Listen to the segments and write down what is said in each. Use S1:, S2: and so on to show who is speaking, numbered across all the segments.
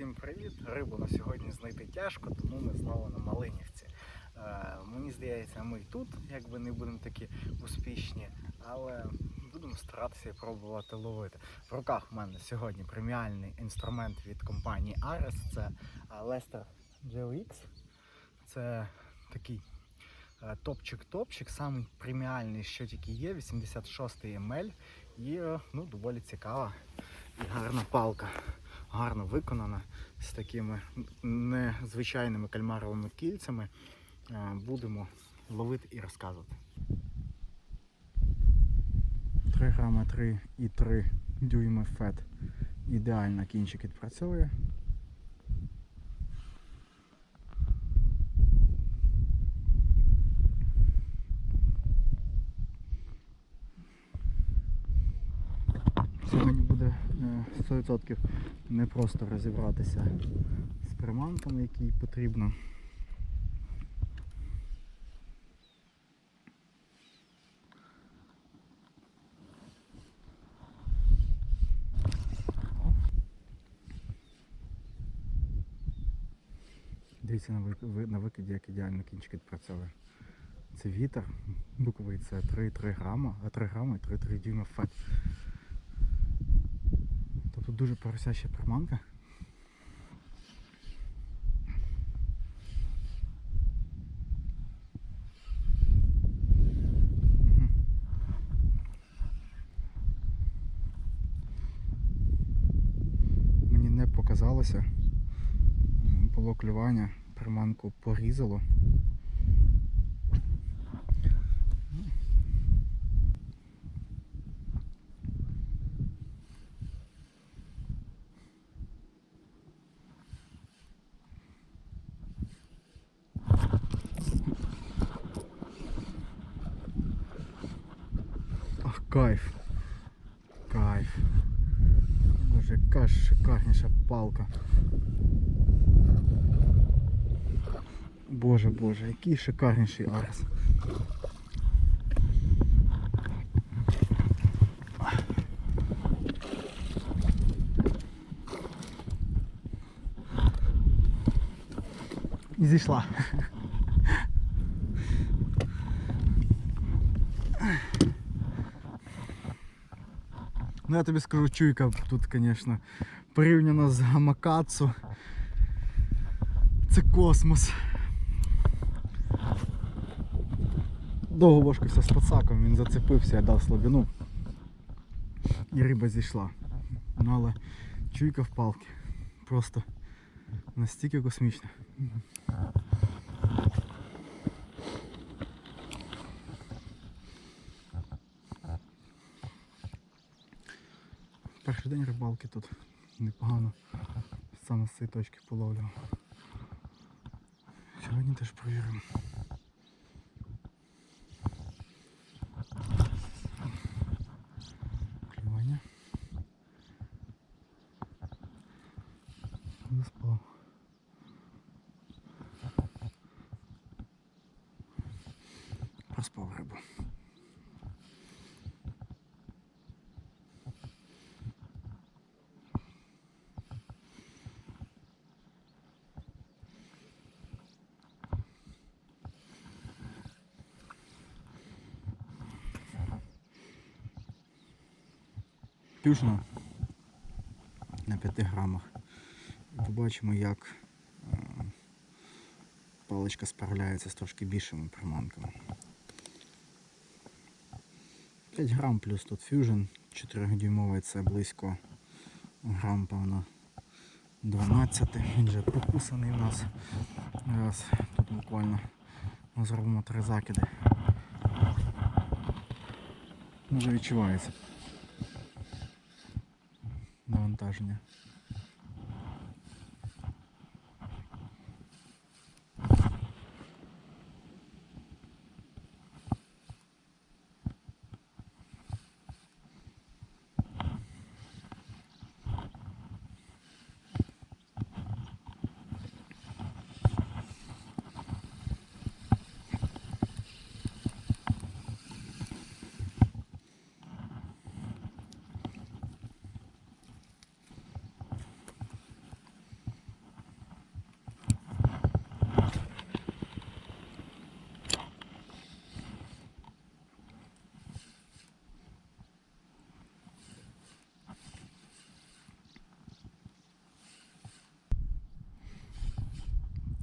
S1: Всім привіт! Рибу на сьогодні знайти тяжко, тому ми знову на Малинівці. Е, мені здається, ми і тут якби не будемо такі успішні, але будемо старатися і пробувати ловити. В руках в мене сьогодні преміальний інструмент від компанії Ares. Це е, Lester GLX. Це такий е, топчик-топчик, самий преміальний, що тільки є, 86 ML. І е, ну, доволі цікава і гарна палка гарно виконана з такими незвичайними кальмаровими кільцями. Е, Будемо ловити і розказувати. 3 грама 3 і 3 дюйми фет. Ідеально кінчик відпрацьовує. Сьогодні буде е, 100% не просто розібратися з приманками, які потрібно. Дивіться на, ви- на викиді, як ідеально кінчик відпрацьовує. Це вітер буковий, це 3,3 грама, а 3 грами і 3,3 дюйма фет. Дуже поросяща приманка. Мені не показалося. Було клювання, приманку порізало. Ах, кайф. Кайф. Боже, яка ж шикарніша палка. Боже, який шикарніший арес. І зійшла. Ну я тобі скажу, чуйка тут, звісно, порівняно з гамакацу. Це космос. Довго важкався з пацаком, він зацепився, я дав слабину. І риба зійшла. Ну але чуйка в палки. Просто настільки космічна. Перший день рибалки тут непогано саме з цієї точки половлював. Сьогодні теж провіримо. Клювання. Заспав. Проспав рибу. Пюшно на 5 грамах. Побачимо, як е, паличка справляється з трошки більшими приманками. 5 грам плюс тут фюжн 4-дюймовий це близько грам, певно, 12. Він же покусаний у нас. Зараз тут буквально ми зробимо три закиди. Вже відчувається навантаження.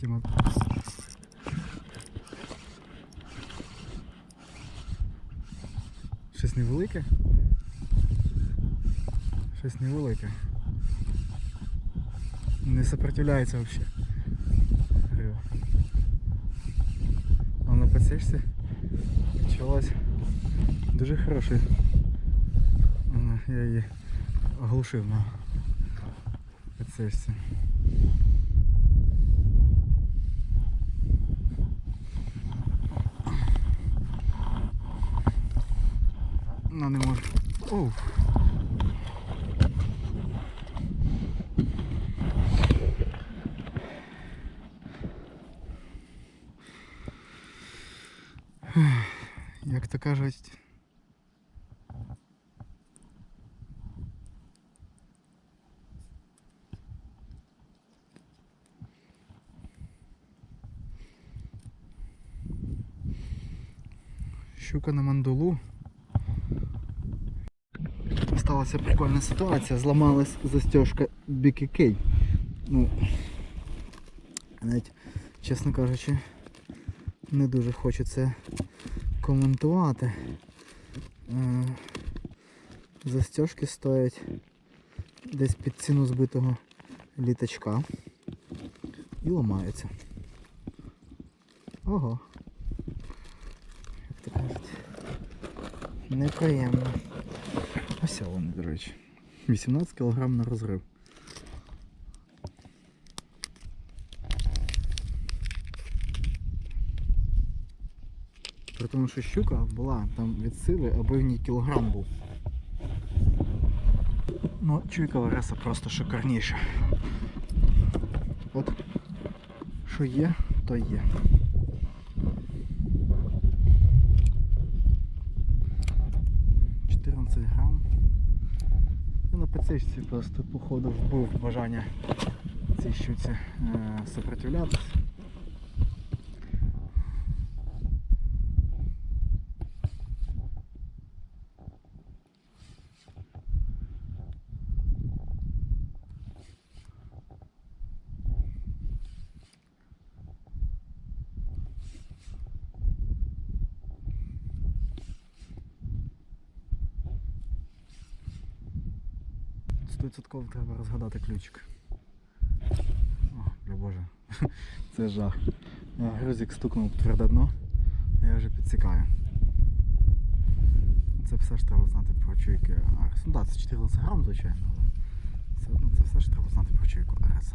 S1: Цими. Щось невелике? Щось невелике. Не сопротивляється взагалі. А на подсечці відчувалась дуже хороший. Я її оглушив на подсечці. Ну не можу. Оу. Як то кажуть. Щука на мандулу. Сталася прикольна ситуація, зламалась застежка BKK. Ну, навіть, чесно кажучи, не дуже хочу це коментувати. Е, Застежки стоять десь під ціну збитого літачка і ламаються. Ого. Як то кажуть. Неприємно. Ось вони, до речі. 18 кг на розрив. При тому, що щука була там від сили, аби в ній кілограм був. Ну, чуйкова реса просто шикарніша. От що є, то є. Чотирнадцять грам. Я просто походу вбив бажання цій щуці е, сопротивлятися. Стовідсотково треба розгадати ключик. О, боже. Це жах. Я Грузик стукнув тверде дно, я вже підсікаю. Це все ж треба знати про чуйки Арес. Ну так, це 14 грам, звичайно, але все одно це все ж треба знати про чуйку Арес.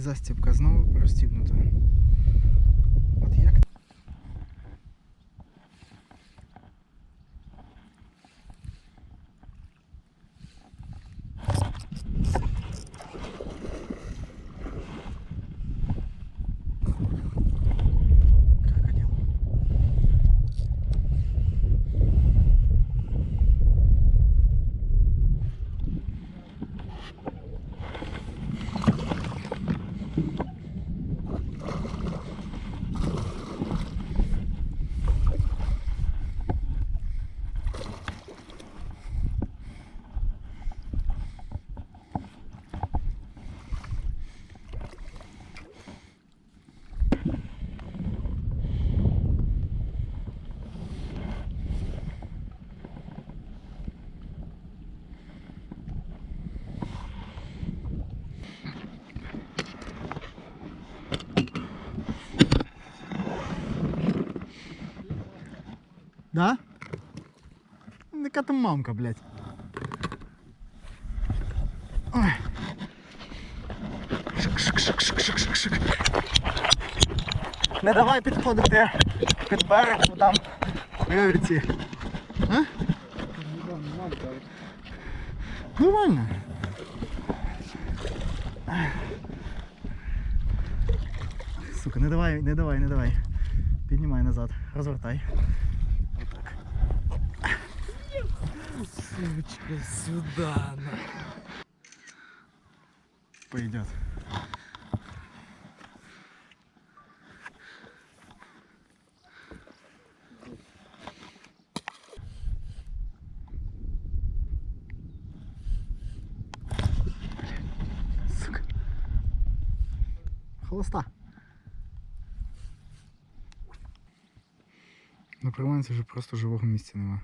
S1: Застібка знову розстібнута. От як? Да? Яка там мамка, блядь. Ой. Шик-шик-шик-шик-шик-шик. Не давай підходити під берег, бо там вивірці. А? Нормально. Сука, не давай, не давай, не давай. Піднімай назад, розвертай.
S2: Сучка, сюда. на.
S1: Пойдет. Сука. Холоста. На приманці вже просто живого місця нема.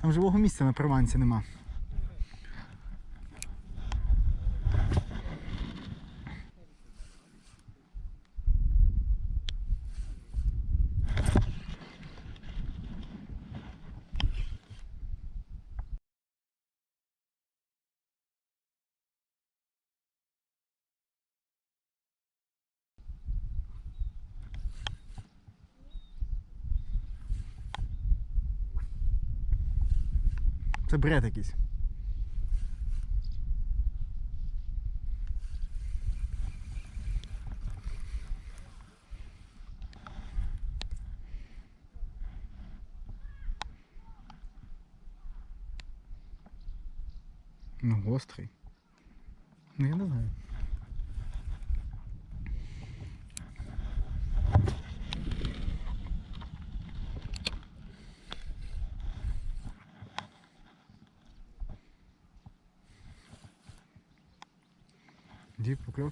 S1: Там живого місця на приманці нема. Це бред. Ну, гострий. Ну, я не знаю.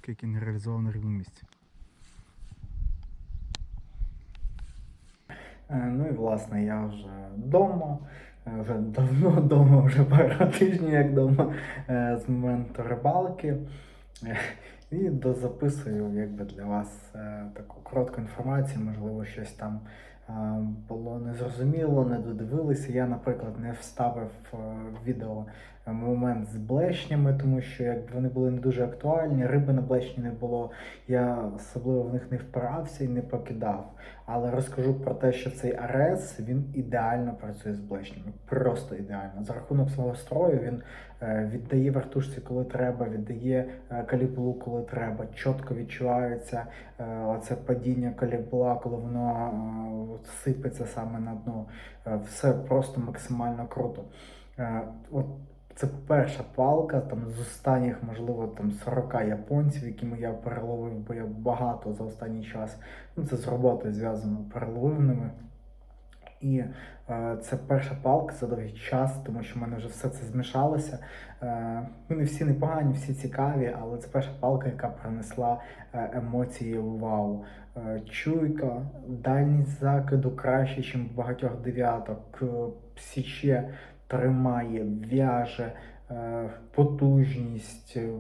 S1: Покльовки, які не реалізовані на рівному місці. Ну і власне я вже вдома, е, вже давно вдома, вже пару тижнів як вдома е, з моменту рибалки. Е, І дозаписую якби для вас е, таку коротку інформацію, можливо, щось там е, було незрозуміло, не додивилися. Я, наприклад, не вставив е, відео е, момент з блешнями, тому що якби вони були не дуже актуальні, риби на блешні не було. Я особливо в них не впирався і не покидав. Але розкажу про те, що цей АРС він ідеально працює з блешнями. Просто ідеально. За рахунок свого строю він е, віддає вертушці, коли треба, віддає е, каліблу, коли треба. Чітко відчувається е, оце падіння калібла, коли воно сипеться саме на дно. Все просто максимально круто. От це перша палка там з останніх, можливо, там 40 японців, якими я переловив, бо я багато за останній час. Ну, це з роботою зв'язано переловив ними. І е, це перша палка за довгий час, тому що в мене вже все це змішалося. Е, вони всі непогані, всі цікаві, але це перша палка, яка принесла е, емоції вау. Е, чуйка, дальність закиду краще, ніж багатьох дев'яток. Е, Січе тримає, в'яже. е, Потужність, е,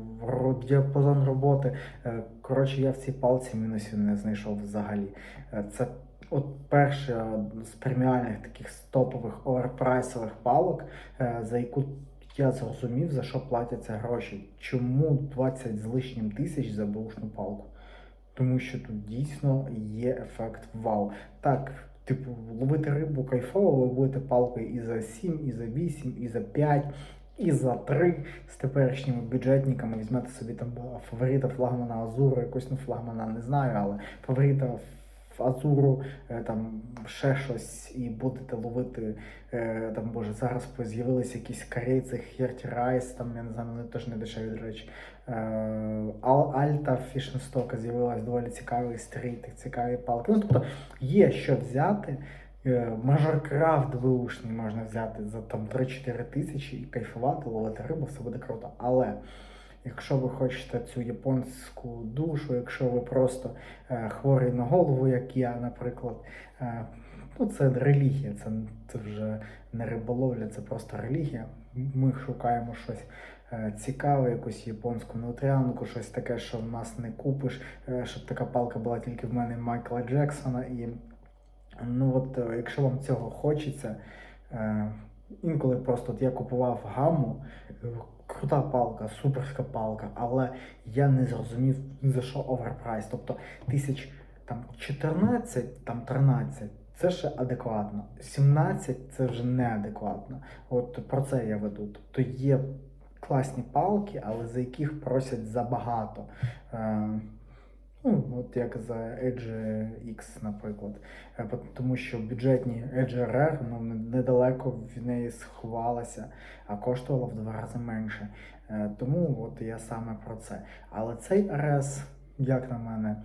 S1: діапазон роботи. Е, Коротше, я в цій палці мінусів не знайшов взагалі. Це от перша з преміальних таких стопових оверпрайсових палок, за яку я зрозумів, за що платяться гроші. Чому 20 з лишнім тисяч за бушну палку? Тому що тут дійсно є ефект вау. Так, типу, ловити рибу кайфово, ви будете палкою і за 7, і за 8, і за 5, і за 3 з теперішніми бюджетниками. Візьмете собі там фаворита флагмана Азуру, якось ну флагмана не знаю, але фаворита Азуру, е, там ще щось, і будете ловити. е, Там, боже, зараз з'явилися якісь корейці, Херті Райс, там я не знаю, вони теж не дешеві, до речі. Е, Ал- Альта Фішнстока з'явилась доволі цікавий стріт, цікаві палки. Ну, тобто є що взяти. Мажоркрафт вилушний можна взяти за там 3-4 тисячі і кайфувати, ловити рибу, все буде круто. Але якщо ви хочете цю японську душу, якщо ви просто е, хворий на голову, як я, наприклад, е, ну це релігія, це, це вже не риболовля, це просто релігія. Ми шукаємо щось е, цікаве, якусь японську нутрянку, щось таке, що в нас не купиш, щоб така палка була тільки в мене Майкла Джексона і Ну от, якщо вам цього хочеться, інколи просто от я купував гамму, е, крута палка, суперська палка, але я не зрозумів за що оверпрайс. Тобто тисяч там 14, там 13 це ще адекватно. 17 це вже неадекватно. От про це я веду. Тобто є класні палки, але за яких просять забагато. Ну, от як за Edge X, наприклад. Е, Тому що бюджетні Edge RR ну, недалеко в неї сховалася, а коштувала в два рази менше. Е, Тому от я саме про це. Але цей RS, як на мене,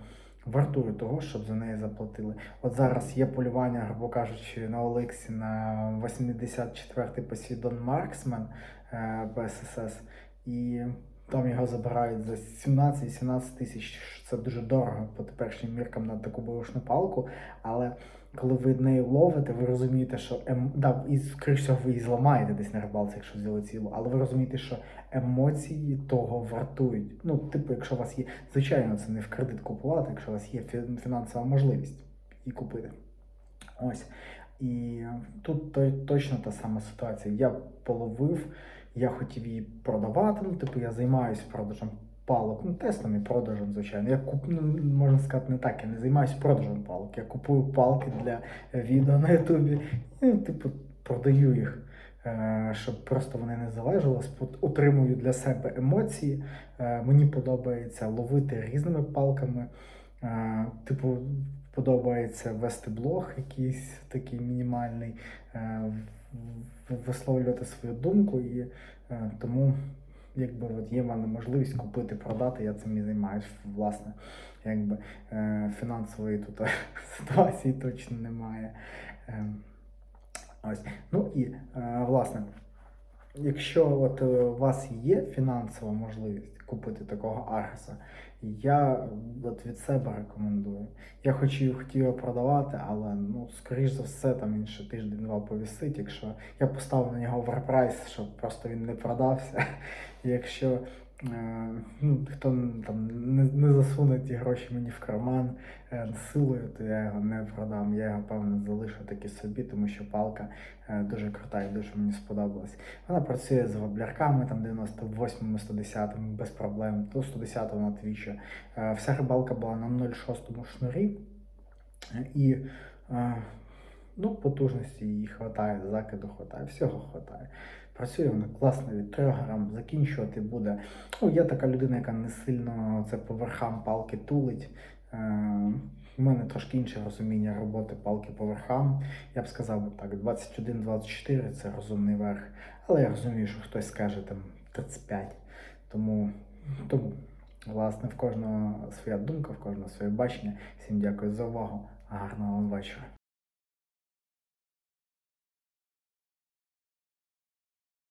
S1: вартує того, щоб за неї заплатили. От зараз є полювання, грубо кажучи, на Олексі на 84-й Poseidon Marksman е, і там його забирають за 17-18 тисяч. Це дуже дорого по теперішнім міркам на таку бушну палку. Але коли ви нею ловите, ви розумієте, що ем... да, і скоріш всього ви її зламаєте десь на рибалці, якщо взяли цілу, але ви розумієте, що емоції того вартують. Ну, типу, якщо у вас є, звичайно, це не в кредит купувати, якщо у вас є фі- фінансова можливість її купити. Ось. І тут точно та сама ситуація. Я половив, я хотів її продавати. Ну, типу, я займаюся продажем палок, ну, тестом і продажем, звичайно. Я куп... ну, можна сказати, не так, я не займаюся продажем палок. Я купую палки для відео на Ютубі і, ну, типу, продаю їх. е, Щоб просто вони не залежали, отримую для себе емоції. Е, Мені подобається ловити різними палками. Е, Типу, подобається вести блог якийсь такий мінімальний, висловлювати свою думку, і е, тому якби от є в мене можливість купити, продати, я цим і займаюся. Власне, якби е, фінансової тут ситуації точно немає. Е, Ось. Ну і е, власне, якщо от е, у вас є фінансова можливість купити такого Аргаса, я от від себе рекомендую. Я хоч і хотів продавати, але ну, скоріш за все, там він ще тиждень-два повісить. Якщо я поставив на нього оверпрайс, щоб просто він не продався. Якщо ну, хто там не, не засуне ті гроші мені в карман е, силою, то я його не продам. Я його певно залишу таки собі, тому що палка е, дуже крута і дуже мені сподобалась. Вона працює з воблярками, там 98 110 без проблем, то 110 на твічі. Е, Вся рибалка була на 0,6 шнурі. Е, І е, ну, потужності її вистачає, закиду вистачає, всього вистачає. Працює вона класно від 3 грам, закінчувати буде. Ну, я така людина, яка не сильно це по верхам палки тулить. Е, у мене трошки інше розуміння роботи палки по верхам. Я б сказав так, 21-24 це розумний верх. Але я розумію, що хтось скаже там 35. Тому, тому власне, в кожного своя думка, в кожного своє бачення. Всім дякую за увагу. Гарного вам вечора.